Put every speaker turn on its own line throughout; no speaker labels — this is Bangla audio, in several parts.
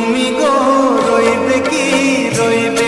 তুমি গো রইবে কি রইবে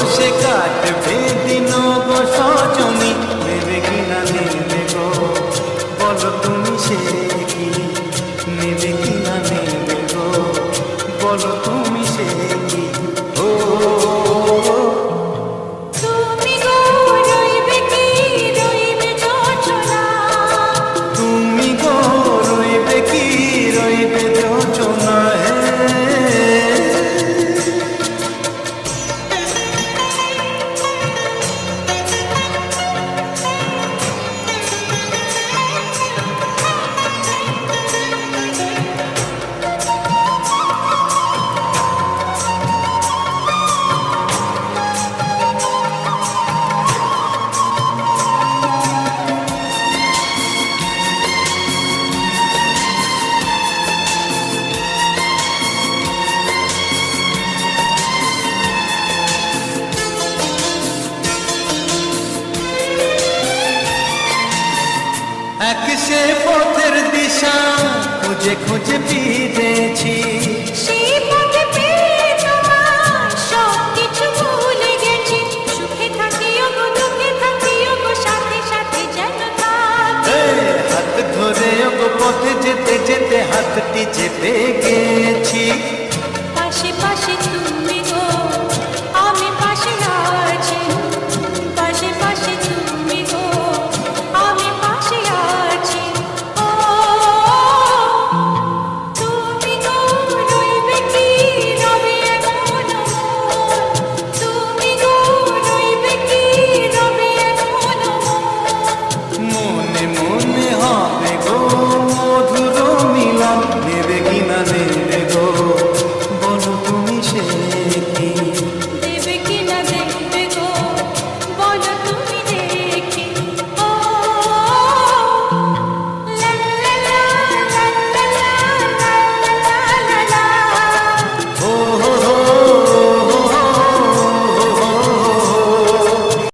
chegar এক সে পথের দিশা খুঁজে খুঁজে ফিরেছি
পথে
যেতে যেতে হাতটি চেপে গেছি।
আশেপাশে